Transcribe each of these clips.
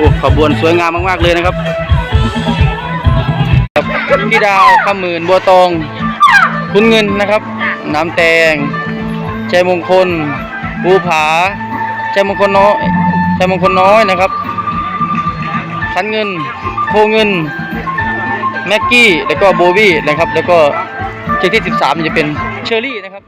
อ้ขบวนสวยงามมาก ๆ เลยนะครับพี่ดาวขมื่นบัวตอง คุณเงินนะครับ น้ำแตงใจมงคลภูผาใจมงคลน้อยใจมงคลน้อยนะครับขันเงินโพเงิน แม็กกี้ แล้วก็โบวี่นะครับ แล้วก็เชือกที่ 13 จะเป็นเชอรี่นะครับ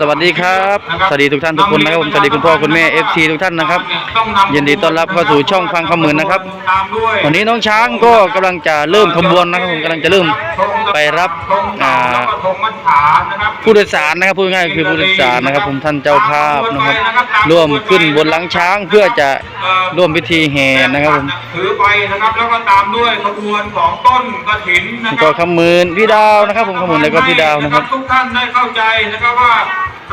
สวัสดีครับ สวัสดีทุกท่านทุกคนนะครับผมสวัสดีคุณพ่อคุณแม่ FC ทุกท่านนะครับ ยินดีต้อนรับเข้าสู่ช่องฟังคำหมื่นนะครับวันนี้น้องช้างก็กำลังจะเริ่มขบวนนะครับผมกำลังจะเริ่มไปรับอ่าผู้โดยสารนะครับพูดง่ายๆคือผู้โดยสารนะครับ ผมท่านเจ้าภาพนะครับ ร่วมขึ้นบนหลังช้างเพื่อจะร่วมพิธีแห่นะครับผมถือไปนะครับแล้วก็ตามด้วยขบวนของต้นกระถินนะคก็รับคำหมื่นพี่ดาวนะครับ ผมคำหมื่นแล้วก็พี่ดาวนะครับทุกท่านได้เข้าใจนะครับว่า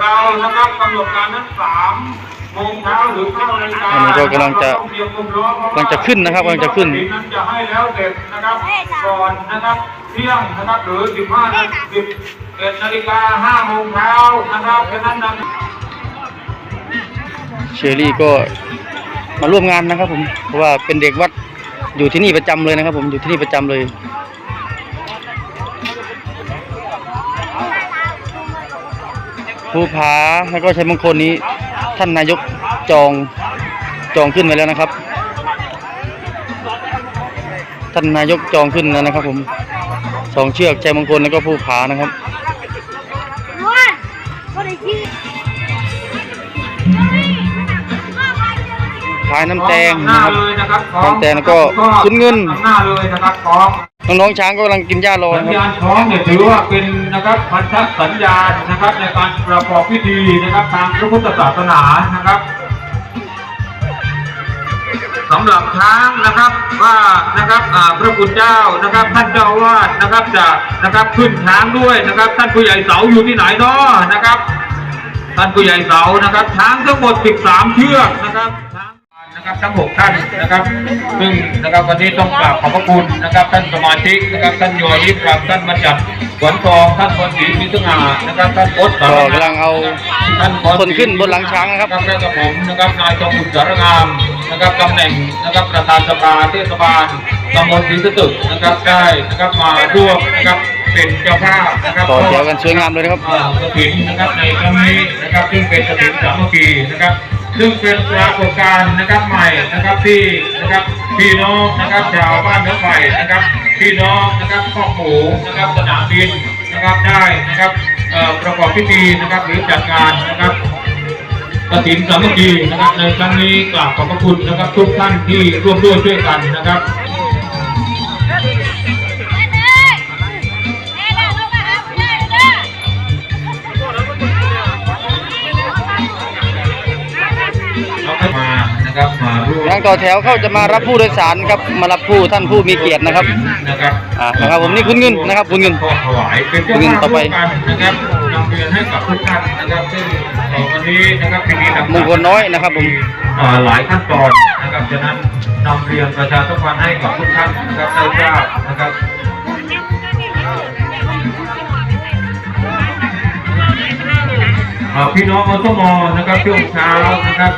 เรานะครับกำหนดการนั้นสามโมงเช้าหรือเก้านาฬิกาอันนี้ก็กำลังจะต้องเตรียมความพร้อมเพรากำลังจะขึ้นนะครับกำลังจะขึ้นกฐินั้นจะให้แล้วเสร็จนะครับก่อนนะครับเที่ยงนะครับหรือสิบห้านาฬิกาสิบเอ็ดนาฬิกาห้าโมงเช้านะครับฉะนั้นนะเชอรี่ก็มาร่วมงานนะครับผมเพราะว่าเป็นเด็กวัดอยู่ที่นี่ประจำเลยนะครับ ผมอยู่ที่นี่ประจำเลย ภูผาแล้วก็ชัยมงคลนี้ ท่านนายกจองจองขึ้นไว้แล้วนะครับ ท่านนายกจองขึ้นแล้วนะครับ ผมสองเชือกชัยมงคลแล้วก็ภูผานะครับ One. What is he? พายน้ำแตงหนะน้าครับเลยนะครับพร้อมน้ำแตงแล้วก็คุณเงินหน้าเลยนะครับพร้อม น้องๆช้างก็กำลังกินหญ้ารอสัญนะครับ ญาณพร้อมเนี่ยถือว่าเป็นนะครับพันธสัญญาณนะครับในการประกอบพิธีนะครับทางพระพุทธศาสนานะครับสำหรับช้างนะครับว่านะครับอ่าพระคุณเจ้านะครับ ท่านเจ้าอาวาดนะครับจะนะครับขึ้นช้างด้วยนะครับ ท่านผู้ใหญ่เสาอยู่ที่ไหนเนาะนะครับ ท่านผู้ใหญ่เสานะครับ ช้างทั้งหมด 13 เชือกนะครับ นะครับทั้ง6ท่านนะครับ ซึ่งนะครับวันนี้ต้องกราบขอบพระคุณนะครับ ท่านสมาชิกนะครับท่านโยยิปครับท่านบัญญัติขวัญทองท่านพลศรีมิตรงานะครับท่านโอ๊ตสารก็งามกำลังเอาท่านพลศรีคนขึ้นบนหลังช้างนะครับ แล้วก็ผมนะครับนายจงบุญสารงามนะครับตำแหน่งนะครับประธานสภาเทศบาลตำบลศรีสตึกนะครับได้นะครับมาร่วมนะครับ เป็นเจ้าภาพนะครับต่อแถวกันสวยงามเลยนะครับอ่ากระถินนะครับในครั้งนี้นะครับ ซึ่งเป็นกระถินสามัคคีนะครับ ซึ่งเป็นปรากฏการณ์นะครับใหม่นะครับที่นะครับพี่น้องนะครับชาวบ้านเนื้อไผ่นะครับพี่น้องนะครับครอบหมูนะครับสนามบินนะครับได้นะครับเอ่อประกอบพิธีนะครับหรือจัดงานนะครับกระถินสามัคคีนะครับในครั้งนี้กราบขอบพระคุณนะครับทุกท่านที่ร่วมด้วยช่วยกันนะครับ มาร่วมกำลังต่อแถวเข้าจะมารับผู้โดยสารครับมารับผู้ท่านผู้มีเกียรตินะครับนะครับอ่านะครับผมนี่คุณเงินนะครับคุณเงินขอถวายเป็นคุณเงินต่อไปเจ้าภาพร่วมกันนะครับนำเรียนให้กับทุกท่านนะครับซึ่งเอ่อวันนี้นะครับปีนี้ต่างๆมงคลน้อยนะครับผมอ่าหลายขั้นตอนนะครับฉะนั้นนำเรียนประชาสัมพันธ์ให้กับทุกท่านนะครับได้ทราบนะครับอ่าพี่น้องอสมนะครับช่วงเช้านะครับ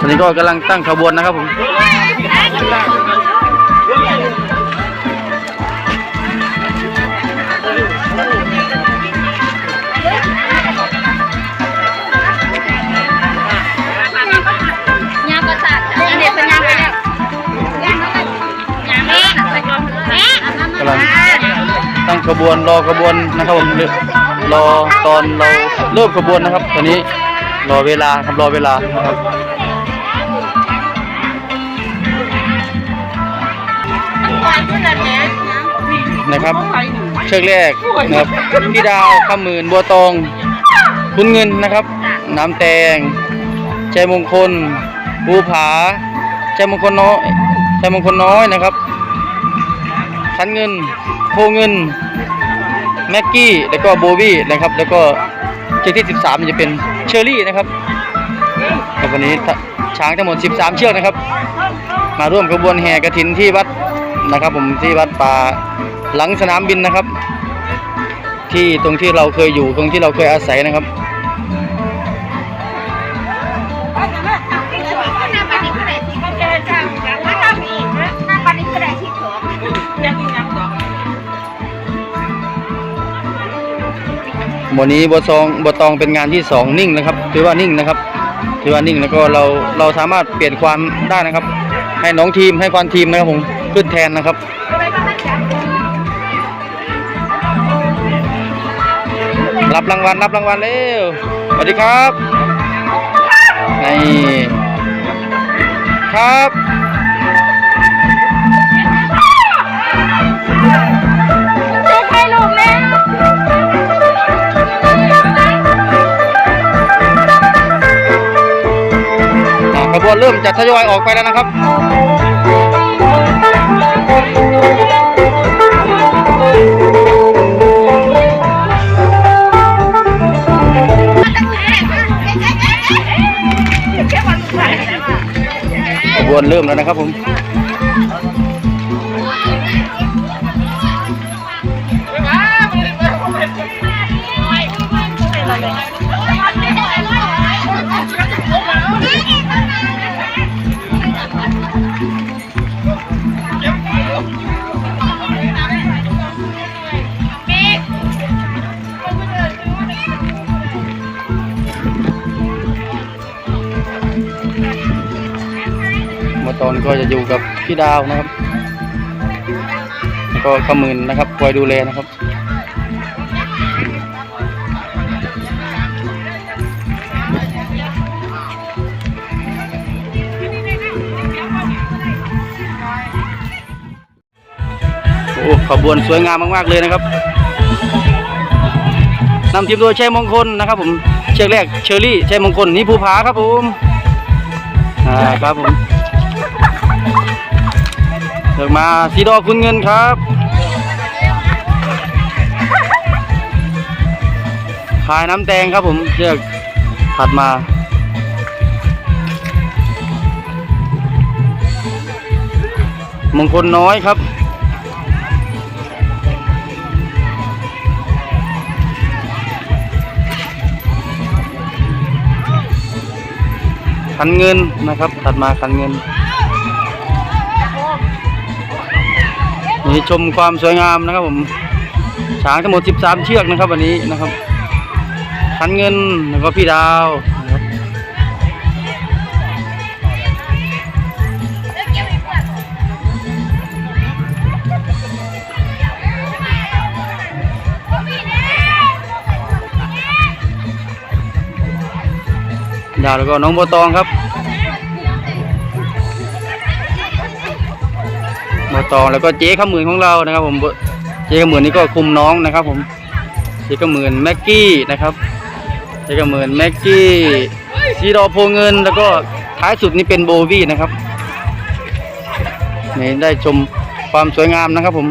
ตอนนี้ก็กำลังตั้งขบวนนะครับผมยางประสาทจ้ะเด็กเป็นยางไปแล้วยางแล้วก็ยางแม่ใส่กลองแม่กำลังตั้งขบวนรอขบวนนะครับผมรอตอนเราเริ่มขบวนนะครับ ตอนนี้ รอเวลาครับรอเวลานะครับนแล้วเนี่ยนะครับ เชือกแรกนะครับพี่ดาวขมื่นบัวตองคุณเงินนะครับ น้ำแตงใจมงคลภูผาใจมงคลน้อยใจมงคลน้อยนะครับขันเงินโพเงินแม็กกี้แล้วก็โบวี่นะครับ แล้วก็เชือกที่ 13 จะเป็น เชอรี่นะครับครับวันนี้ช้างทั้งหมด 13 เชือกนะครับ มาร่วมขบวนแห่กระถินที่วัดนะครับ ผมที่วัดป่าหลังสนามบินนะครับ ที่ตรงที่เราเคยอยู่ตรงที่เราเคยอาศัยนะครับ วดนี้บทซองบทตองเป็นงานที่สองนิ่งนะครับถือว่านิ่งนะครับถือว่านิ่งแล้วก็เราเราสามารถเปลี่ยนความได้นะครับ ให้น้องทีมให้ความทีมนะครับผมขึ้นแทนนะครับรับรางวัลรับรางวัลเร็วสวัสดีครับนี่ครับ วนเริ่มจะทยอยออกไปแล้วนะครับขบวนเริ่มแล้วนะครับผม อยู่กับพี่ดาวนะครับแล้วก็ขมืนนะครับคอยดูแลนะครับโอ้ขบวนสวยงามมาก ๆ เลยนะครับนำทีมโดยชัยมงคลนะครับ ผมเชือกแรกเชอรี่ชัยมงคลนี่ภูผาครับผมอ่าครับผม เดินมาสีดอคุณเงินครับขายน้ำแตงครับผมเชือกถัดมามงคลน้อยครับ คันเงินนะครับถัดมาคันเงิน นี่ชมความสวยงามนะครับ ผมช้างทั้งหมด 13 เชือกนะครับ วันนี้นะครับคันเงินแล้วก็พี่ดาวดาวแล้วก็น้องโบตองครับ มาตองแล้วก็เจ๊ข้ามือนของเรานะครับ ผมเจ๊ข้ามือนนี่ก็คุมน้องนะครับ ผมเจ๊ข้ามือนแม็กกี้นะครับเจ๊ข้ามือนแม็กกี้ซีดอโพเงิน แล้วก็ท้ายสุดนี่เป็นโบวี่นะครับนี่ได้ชมความสวยงามนะครับผม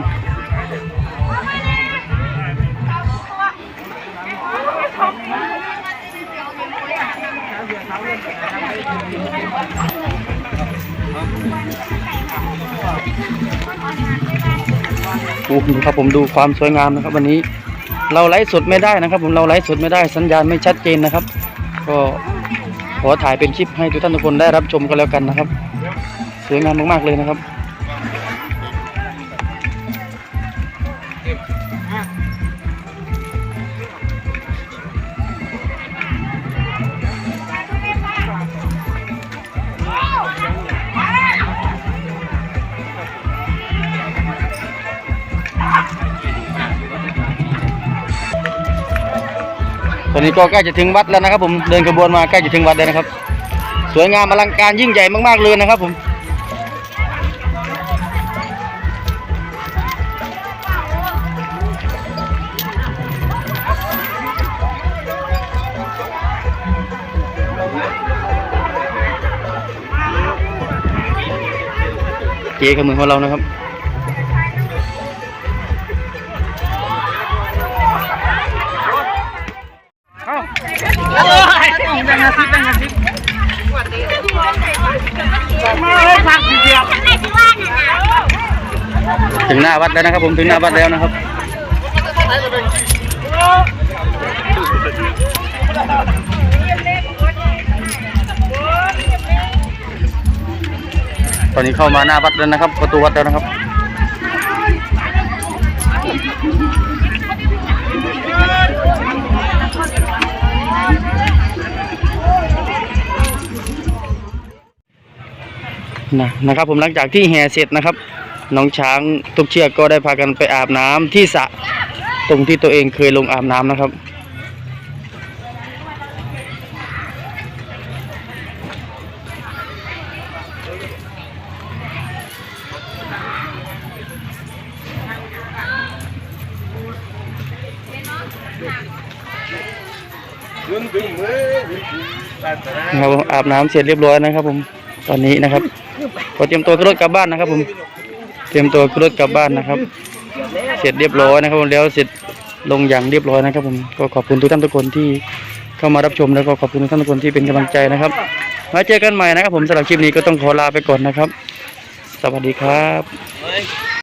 โอ้โหครับผมดูความสวยงามนะครับ วันนี้เราไลฟ์สดไม่ได้นะครับ ผมเราไลฟ์สดไม่ได้สัญญาณไม่ชัดเจนนะครับ ก็ขอถ่ายเป็นคลิปให้ทุกท่านทุกคนได้รับชมกันแล้วกันนะครับ สวยงามมากๆเลยนะครับ อนนี้ก็ใกล้จะถึงวัดแล้วนะครับ ผมเดินขบวนมาใกล้จะถึงวัดแล้วนะครับ สวยงามอลังการยิ่งใหญ่มากๆเลยนะครับ ผมเจ๊ขมือของเรานะครับ ถึงหน้าวัดแล้วนะครับ ผมถึงหน้าวัดแล้วนะครับตอนนี้เข้ามาหน้าวัดแล้วนะครับ ประตูวัดแล้วนะครับนะนะครับผมหลังจากที่แห่เสร็จนะครับ น้องช้างทุกเชือกก็ได้พากันไปอาบน้ำที่สระตรงที่ตัวเองเคยลงอาบน้ำนะครับนะครับผมอาบน้ำเสร็จเรียบร้อยนะครับผมตอนนี้นะครับก็เตรียมตัวขึ้นรถกลับบ้านนะครับผม เตรียมตัวขึ้นรถกลับบ้านนะครับ เสร็จเรียบร้อยนะครับผมแล้วเสร็จลงอย่างเรียบร้อยนะครับ ผมก็ขอบคุณทุกท่านทุกคนที่เข้ามารับชมแล้วก็ขอบคุณทุกท่านทุกคนที่เป็นกำลังใจนะครับมาเจอกันใหม่นะครับ ผมสำหรับคลิปนี้ก็ต้องขอลาไปก่อนนะครับ สวัสดีครับ